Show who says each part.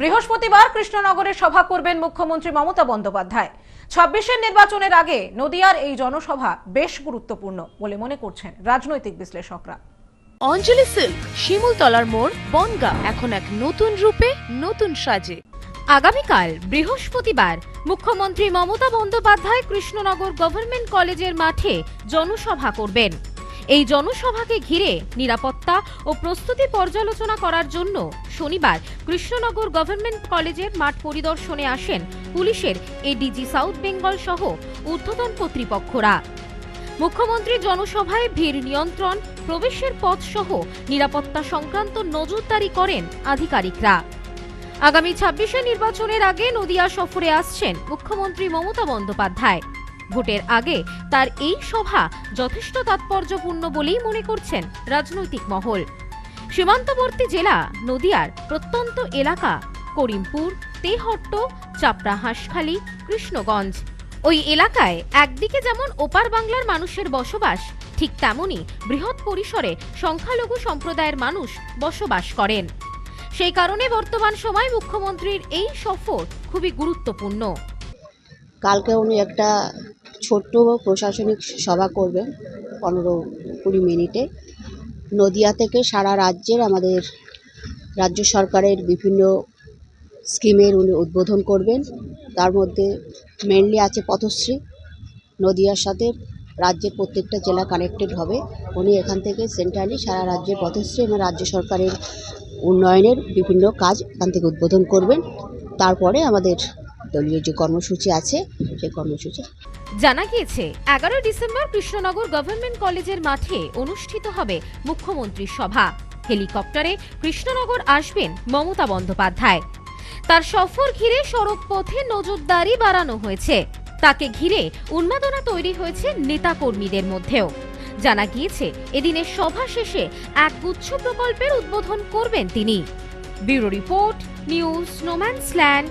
Speaker 1: বৃহস্পতিবার কৃষ্ণনগরে সভা করবেন মুখ্যমন্ত্রী মমতা বন্দ্যোপাধ্যায়। ছাব্বিশের নির্বাচনের আগে নদিয়ার এই জনসভা বেশ গুরুত্বপূর্ণ বলে মনে করছেন রাজনৈতিক বিশ্লেষকরা।
Speaker 2: অঞ্জলি সিল্ক, শিমুলতলার মোড়, বনগা এখন এক নতুন রূপে, নতুন সাজে।
Speaker 3: আগামীকাল বৃহস্পতিবার মুখ্যমন্ত্রী মমতা বন্দ্যোপাধ্যায় কৃষ্ণনগর গভর্নমেন্ট কলেজের মাঠে জনসভা করবেন। এই জনসভাকে ঘিরে নিরাপত্তা ও প্রস্তুতি পর্যালোচনা করার জন্য শনিবার কৃষ্ণনগর গভর্নমেন্ট কলেজের মাঠ পরিদর্শনে আসেন পুলিশের এডিজি সাউথ বেঙ্গল সহ ঊর্ধ্বতন কর্তৃপক্ষরা। মুখ্যমন্ত্রী জনসভায় ভিড় নিয়ন্ত্রণ, প্রবেশের পথ সহ নিরাপত্তা সংক্রান্ত নজরদারি করেন আধিকারিকরা। আগামী ছাব্বিশে নির্বাচনের আগে নদিয়া সফরে আসছেন মুখ্যমন্ত্রী মমতা বন্দ্যোপাধ্যায়। ভোটের আগে তার এই সভা যথেষ্ট তাৎপর্যপূর্ণ বলেই মনে করছেন রাজনৈতিক মহল। সীমান্তবর্তী জেলা নদিয়ার প্রত্যন্ত এলাকা করিমপুর, তেহট্ট, চাপড়া, হাঁসখালী, কৃষ্ণগঞ্জ। ওই এলাকায় একদিকে যেমন ওপার বাংলার মানুষের বসবাস, ঠিক তেমনি বৃহৎ পরিসরে সংখ্যালঘু সম্প্রদায়ের মানুষ বসবাস করেন। সেই কারণে বর্তমান সময় মুখ্যমন্ত্রীর এই সফর খুবই গুরুত্বপূর্ণ।
Speaker 4: কালকে উনি একটা ছোট্ট প্রশাসনিক সভা করবেন পনেরো কুড়ি মিনিটে। নদিয়া থেকে সারা রাজ্যের আমাদের রাজ্য সরকারের বিভিন্ন স্কিমের উনি উদ্বোধন করবেন। তার মধ্যে মেনলি আছে পথশ্রী। নদিয়ার সাথে রাজ্যের প্রত্যেকটা জেলা কানেক্টেড হবে। উনি এখান থেকে সেন্ট্রালি সারা রাজ্যের পথশ্রী এবং রাজ্য সরকারের উন্নয়নের বিভিন্ন কাজ এখান থেকে উদ্বোধন করবেন। তারপরে আমাদের দলীয় যে কর্মসূচি আছে, সেই কর্মসূচি।
Speaker 3: জানা গিয়েছে, এগারোই ডিসেম্বর কৃষ্ণনগর গভর্নমেন্ট কলেজের মাঠে অনুষ্ঠিত হবে মুখ্যমন্ত্রীর সভা। হেলিকপ্টারে কৃষ্ণনগর আসবেন মমতা বন্দ্যোপাধ্যায়। তার সফর ঘিরে সড়ক পথে নজরদারি বাড়ানো হয়েছে। তাকে ঘিরে উন্মাদনা তৈরি হয়েছে নেতাকর্মীদের মধ্যেও। জানা গিয়েছে, এদিনের সভা শেষে এক গুচ্ছ প্রকল্পের উদ্বোধন করবেন তিনি। Bureau report, news snowman's land.